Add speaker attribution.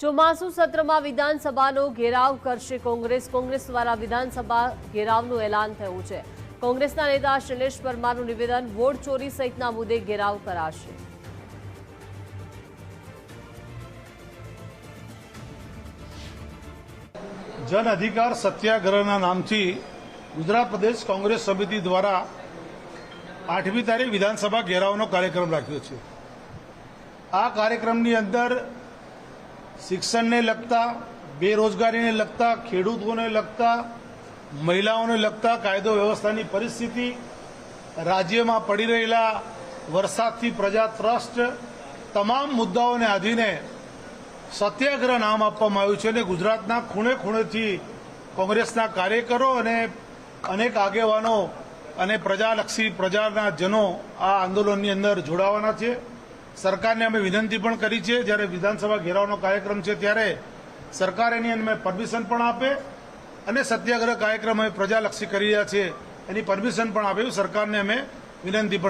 Speaker 1: ચોમાસુ સત્રમાં વિધાનસભાનો ઘેરાવ કરશે કોંગ્રેસ. કોંગ્રેસ દ્વારા વિધાનસભા ઘેરાવનું એલાન થયું છે. કોંગ્રેસના નેતા શૈલેષ પરમારનું નિવેદન, વોટ ચોરી સહિતના મુદ્દે ઘેરાવ કરાશે.
Speaker 2: જન અધિકાર સત્યાગ્રહના નામથી ગુજરાત પ્રદેશ કોંગ્રેસ સમિતિ દ્વારા આઠમી તારીખ વિધાનસભા ઘેરાવનો કાર્યક્રમ રાખ્યો છે. આ કાર્યક્રમની અંદર શિક્ષણને લગતા, બેરોજગારીને લગતા, ખેડૂતોને લગતા, મહિલાઓને લગતા કાયદો વ્યવસ્થાની પરિસ્થિતિ રાજ્યમાં પડી રહેલા વરસાદથી પ્રજા ટ્રસ્ટ તમામ મુદ્દાઓને આધીને સત્યાગ્રહ નામ આપવામાં આવ્યું છે અને ગુજરાતના ખૂણે ખૂણેથી કોંગ્રેસના કાર્યકરો અને અનેક આગેવાનો અને પ્રજાલક્ષી પ્રજાના જનો આ આંદોલનની અંદર જોડાવાના છે. સરકારને અમે વિનંતી પણ કરી છે, જ્યારે વિધાનસભા ઘેરાવનો કાર્યક્રમ છે ત્યારે સરકાર એની અમે પરમિશન પણ આપે અને સત્યાગ્રહ કાર્યક્રમ અમે પ્રજાલક્ષી કરી રહ્યા છે એની પરમિશન પણ આપે સરકારને અમે વિનંતી પણ